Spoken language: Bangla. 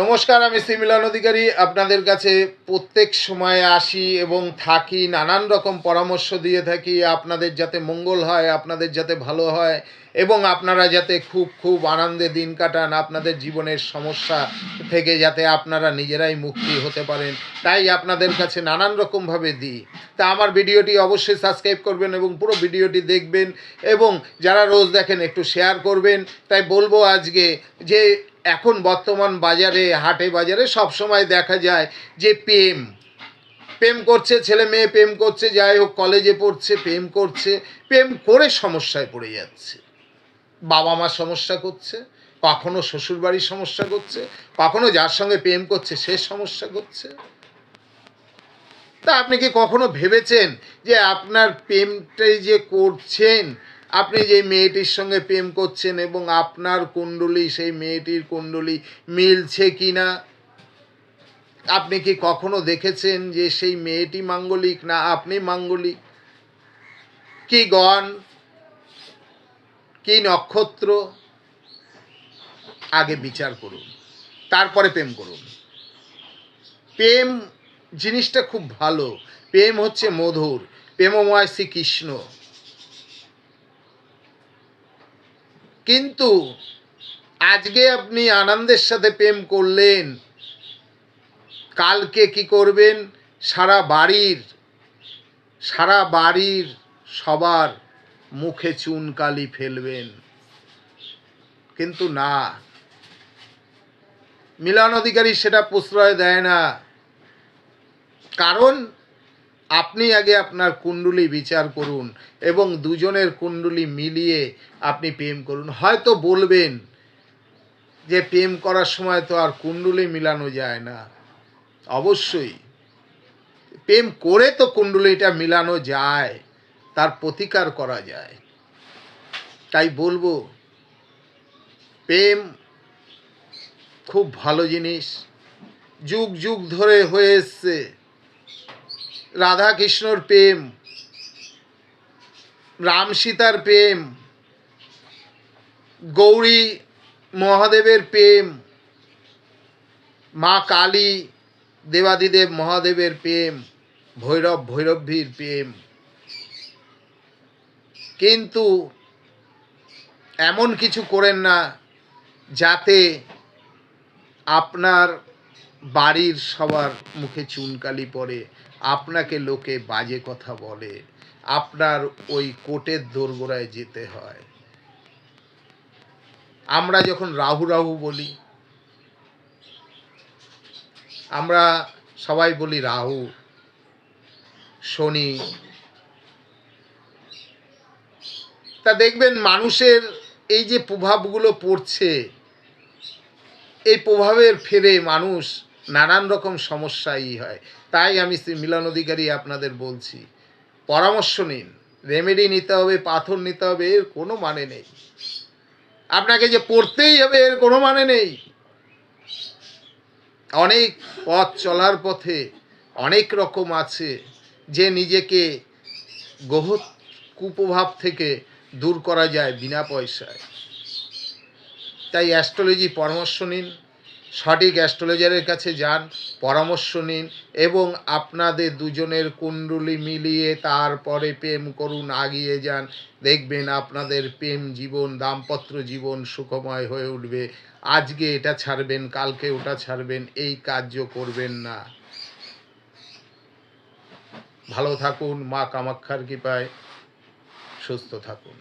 নমস্কার, আমি সিমিলন অধিকারী। আপনাদের কাছে প্রত্যেক সময় আসি এবং থাকি, নানান রকম পরামর্শ দিয়ে থাকি। আপনাদের যাতে মঙ্গল হয়, আপনাদের যাতে ভালো হয় এবং আপনারা যাতে খুব খুব আনন্দে দিন কাটান, আপনাদের জীবনের সমস্যা থেকে যাতে আপনারা নিজেরাই মুক্তি হতে পারেন, তাই আপনাদের কাছে নানান রকমভাবে দিই। তা আমার ভিডিওটি অবশ্যই সাবস্ক্রাইব করবেন এবং পুরো ভিডিওটি দেখবেন এবং যারা রোজ দেখেন একটু শেয়ার করবেন। তাই বলব আজকে যে এখন বর্তমান বাজারে, হাটে বাজারে সব সময় দেখা যায় যে প্রেম। প্রেম করছে, ছেলে মেয়ে প্রেম করছে, যাই হোক, কলেজে পড়ছে, প্রেম করছে, প্রেম করে সমস্যায় পড়ে যাচ্ছে। বাবা মা সমস্যা করছে, কখনো শ্বশুরবাড়ির সমস্যা করছে, কখনো যার সঙ্গে প্রেম করছে, সে সমস্যা করছে। তা আপনি কি কখনো ভেবেছেন যে আপনার প্রেমটাই যে করছেন আপনি যে মেয়েটির সঙ্গে প্রেম করছেন এবং আপনার কুণ্ডলী, সেই মেয়েটির কুণ্ডলী মিলছে কি না আপনি কি কখনো দেখেছেন যে সেই মেয়েটি মাঙ্গলিক না আপনি মাঙ্গলিক? কি গণ, কি নক্ষত্র? আগে বিচার করুন, তারপরে প্রেম করুন। প্রেম জিনিসটা খুব ভালো। প্রেম হচ্ছে মধুর। প্রেমময় শ্রীকৃষ্ণ। কিন্তু আজকে আপনি আনন্দের সাথে প্রেম করলেন, কালকে কি করবেন? সারা বাড়ির সারা বাড়ির সবার মুখে চুনকালি ফেলবেন। কিন্তু না মিলন অধিকারী সেটা প্রশ্রয় দেয় না। কারণ আপনি আগে আপনার কুণ্ডলী বিচার করুন এবং দুজনের কুণ্ডলী মিলিয়ে আপনি প্রেম করুন। হয়তো বলবেন যে প্রেম করার সময় তো আর কুণ্ডলী মিলানো যায় না। অবশ্যই। প্রেম করে তো কুণ্ডলীটা মিলানো যায়, তার প্রতিকার করা যায়। তাই বলব, প্রেম খুব ভালো জিনিস। যুগ যুগ ধরে হয়ে এসছে। রাধা কৃষ্ণর প্রেম, রাম সীতার প্রেম, গৌরী মহাদেবের প্রেম, মা কালী দেবাদিদেব মহাদেবের প্রেম, ভৈরব ভৈরবীর প্রেম। কিন্তু এমন কিছু করেন না যাতে আপনার বাড়ির সবার মুখে চুনকালি পড়ে। আপনাকে লোকে বাজে কথা বলে। আপনার ওই কোটের দোরগোড়ায় যেতে হয়। আমরা যখন রাহু রাহু বলি, আমরা সবাই বলি রাহু, শনি। তা দেখবেন মানুষের এই যে প্রভাবগুলো পড়ছে, এই প্রভাবের ফেরে মানুষ নানান রকম সমস্যাই হয়। তাই আমি শ্রী মিলন অধিকারী আপনাদের বলছি, পরামর্শ নিন রেমেডি নিতে হবে, পাথর নিতে হবে, এর কোনো মানে নেই। আপনাকে যে পড়তেই হবে, এর কোনো মানে নেই। অনেক পথ চলার পথে অনেক রকম আছে যে নিজেকে গহ কুপ্রভাব থেকে দূর করা যায় বিনা পয়সায়। তাই অ্যাস্ট্রোলজি পরামর্শ নিন সঠিক অ্যাস্ট্রোলজারের কাছে যান, পরামর্শ নিন এবং আপনাদের দুজনের কুণ্ডলী মিলিয়ে তারপরে প্রেম করুন, আগিয়ে যান। দেখবেন আপনাদের প্রেম জীবন, দাম্পত্য জীবন সুখময় হয়ে উঠবে। আজকে এটা ছাড়বেন, কালকে ওটা ছাড়বেন, এই কার্য করবেন না। ভালো থাকুন, মা কামাক্ষার কৃপায় সুস্থ থাকুন।